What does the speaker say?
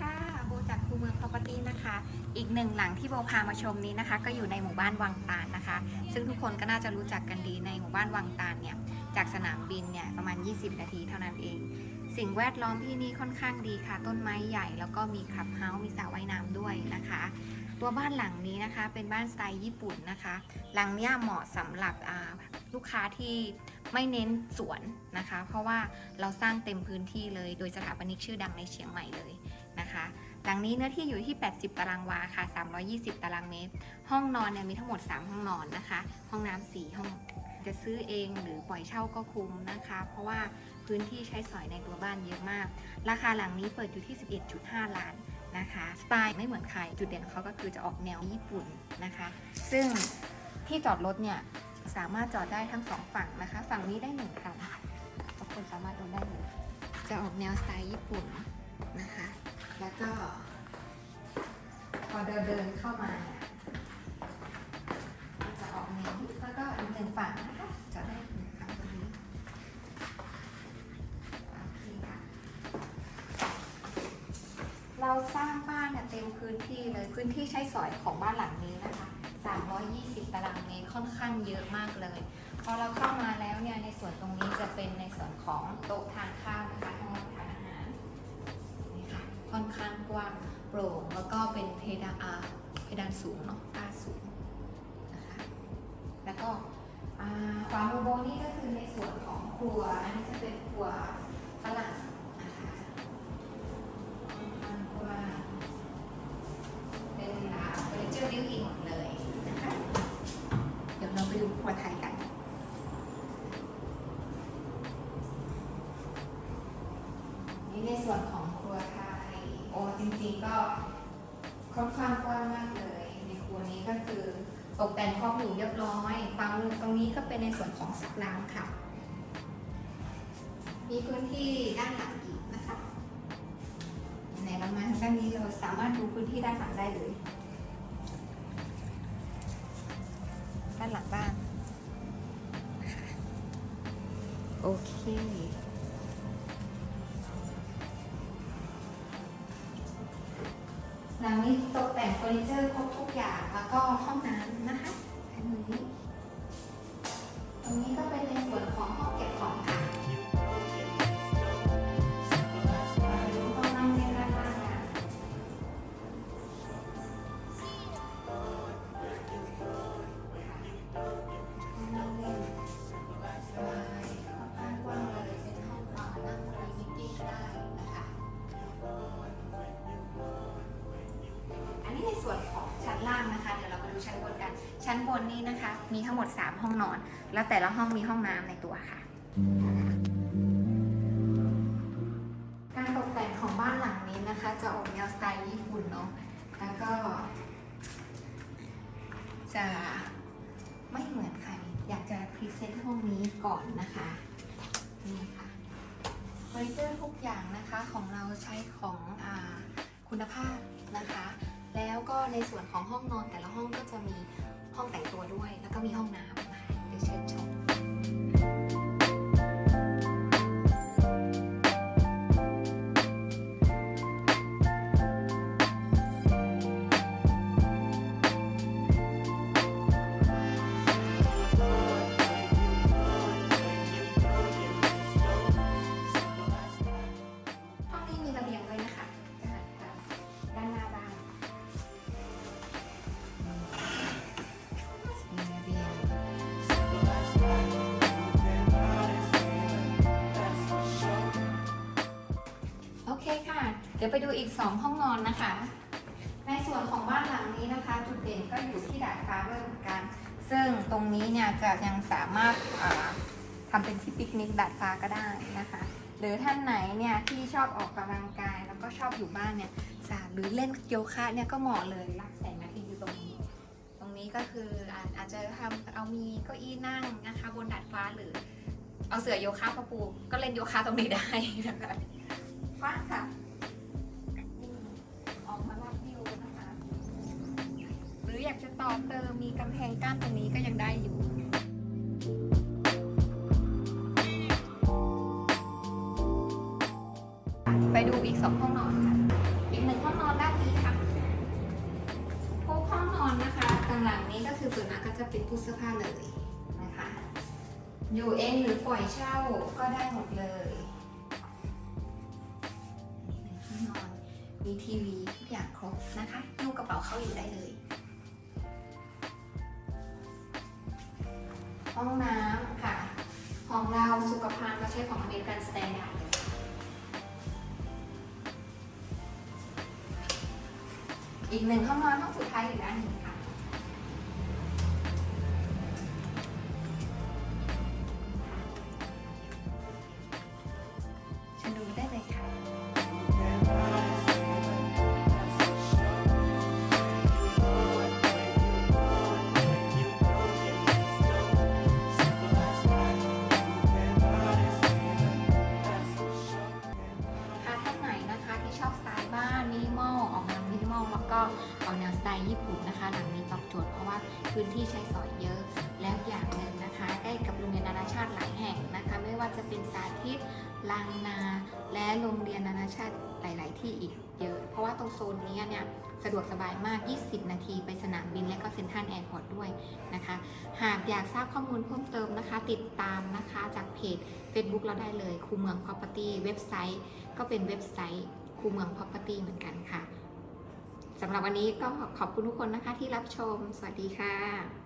ค่ะโบจากคูเมือง property นะคะ อีกหนึ่งหลังที่โบพามาชมนี้นะคะ ก็อยู่ในหมู่บ้านวังตาลนะคะ ซึ่งทุกคนก็น่าจะรู้จักกันดีในหมู่บ้านวังตาลเนี่ยจากสนามบินเนี่ยประมาณ 20 นาทีเท่านั้นเอง สิ่งแวดล้อมที่นี่ค่อนข้างดีค่ะ ต้นไม้ใหญ่แล้วก็มีคลับเฮาส์มีสระว่ายน้ำด้วยนะคะ ตัวบ้านหลังนี้นะคะเป็นบ้านสไตล์ญี่ปุ่นนะคะ หลังเนี้ยเหมาะสำหรับลูกค้าที่ไม่เน้นสวนนะคะ เพราะว่าเราสร้างเต็มพื้นที่เลย โดยสถาปนิกชื่อดังในเชียงใหม่เลย นะคะ หลังนี้เนื้อที่อยู่ที่ 80 ตารางวาค่ะ 320 ตารางเมตร ห้องนอนเนี่ยมีทั้งหมด 3 ห้องนอนนะคะ ห้องน้ำ4ห้อง จะซื้อเองหรือปล่อยเช่าก็คุ้มนะคะ เพราะว่าพื้นที่ใช้สอยในตัวบ้านเยอะมาก ราคาหลังนี้เปิดอยู่ที่ 11.5 ล้านนะคะสไตล์ไม่เหมือนใคร จุดเด่นของเขาก็คือจะออกแนวญี่ปุ่นนะคะ ซึ่งที่จอดรถเนี่ยสามารถจอดได้ทั้งสองฝั่งนะคะ ฝั่งนี้ได้หนึ่งคันทุกคนสามารถลงได้เลยจะออกแนวสไตล์ญี่ปุ่นนะคะ แล้วก็ พอเดินเดินเข้ามาเนี่ยจะออกแนวนี้แล้วก็อีกหนึ่งฝั่งนะคะจอดได้หนึ่งฝั่งตรงนี้โอเคค่ะ เราสร้างบ้านเนี่ยเต็มพื้นที่เลย พื้นที่ใช้สอยของบ้านหลังนี้นะคะ 320 ตารางเมตรค่อนข้างเยอะมากเลย พอเราเข้ามาแล้วเนี่ย ในส่วนตรงนี้จะเป็นในส่วนของโต๊ะทานข้าว อนข้างกว้างโปร่ง แล้วก็เป็นเพดานเพดานสูงเนาะฝ้าสูงนะคะแล้วก็ขวามือโบนี่ก็คือในส่วนของครัวอันนี้จะเป็นครัวฝรั่งนะคะว่าเป็นอ่าเฟอร์นิเจอร์บิวอินหมดเลยนะคะเดี๋ยวเราไปดูครัวไทยกันนี่ในส่วนของครัวไทย โอ้จ ริงๆก็ค่อนข้างกว้างมากเลย ในครัวนี้ก็คือตกแต่งครอบอยู่เรียบร้อยฝั่งตรงนี้ก็เป็นในส่วนของสระน้ำค่ะ มีพื้นที่ด้านหลังอีกนะคะไหนเรามาทางด้านนี้เราสามารถดูพื้นที่ด้านหลังได้เลยด้านหลังบ้านนะคะโอเค หลังนี้ตกแต่งเฟอร์นิเจอร์ครบทุกอย่างแล้วก็ห้องน้ำนะคะอันนี้ตรงนี้ก็เป็นในส่วนของห้อง ชั้นบนนี้นะคะ มีทั้งหมด 3 ห้องนอน แล้วแต่ละห้องมีห้องน้ำในตัวค่ะ การตกแต่งของบ้านหลังนี้นะคะ จะออกแนวสไตล์ญี่ปุ่นเนาะ แล้วก็ จะไม่เหมือนใคร อยากจะพรีเซนต์ห้องนี้ก่อนนะคะ นี่ค่ะเฟอร์นิเจอร์ทุกอย่างนะคะของเราใช้ของอคุณภาพนะคะแล้วก็ในส่วนของห้องนอนแต่ละห้องก็จะมี ห้องแต่งตัวด้วย แล้วก็มีห้องน้ำเดี๋ยวเชิญชม ดี๋ยวไปดูอีก 2 ห้องนอนนะคะ ในส่วนของบ้านหลังนี้นะคะ จุดเด่นก็อยู่ที่ดาดฟ้าด้วยเหมือนกัน ซึ่งตรงนี้เนี่ยจะยังสามารถาทำเป็นที่ปิกนิกดาดฟ้าก็ได้นะคะ หรือท่านไหนเนี่ยที่ชอบออกกำลังกายแล้วก็ชอบอยู่บ้านเนี่ยสาหรือเล่นโยคะเนี่ยก็เหมาะเลยรักแสงอาทิตย์อยู่ตรงนี้ ตรงนี้ก็คืออาจจะทำเอามีเก้าอี้นั่งนะคะ บนดาดฟ้าหรือเอาเสื่อโยคะมาปูก็เล่นโยคะตรงนี้ได้นะคะฟ้าค่ะ ต่อเติมมีกำแพงกั้นตรงนี้ก็ยังได้อยู่ไปดูอีกสองห้องนอนค่ะ อีกหนึ่งห้องนอนด้านนี้ค่ะพวกห้องนอนนะคะตางหลังนี้ก็คือส่วนมาก็จะเป็นตู้เสื้อผ้าเลยนะคะ อยู่เองหรือปล่อยเช่าก็ได้หมดเลยนห้องนอน มีทีวีทุกอย่างครบนะคะนุ่งกระเป๋าเข้าอยู่ได้เลย ห้องน้ำค่ะ ของเราสุขภัณฑ์เราใช้ของอเมริกันสแตนดาร์ดอีกหนึ่งห้องนอนห้องสุดท้ายอีกอันหนึ่งค่ะ ก็ออกแนวสไตล์ญี่ปุ่นนะคะ หลังนี้ตอบโจทย์เพราะว่าพื้นที่ใช้สอยเยอะ แล้วอย่างหนึ่งนะคะ ใกล้กับโรงเรียนนานาชาติหลายแห่งนะคะ ไม่ว่าจะเป็นสาธิตลางนา และโรงเรียนนานาชาติหลาย ๆ ที่อีกเยอะ เพราะว่าตรงโซนนี้เนี่ยสะดวกสบายมาก 20 นาทีไปสนามบินและก็เซ็นทรัลแอร์พอร์ตด้วยนะคะ หากอยากทราบข้อมูลเพิ่มเติมนะคะ ติดตามนะคะจากเพจ Facebook เราได้เลยคูเมือง Property เว็บไซต์ ก็เป็นเว็บไซต์คูเมือง Property เหมือนกันค่ะ สำหรับวันนี้ก็ขอบคุณทุกคนนะคะที่รับชม สวัสดีค่ะ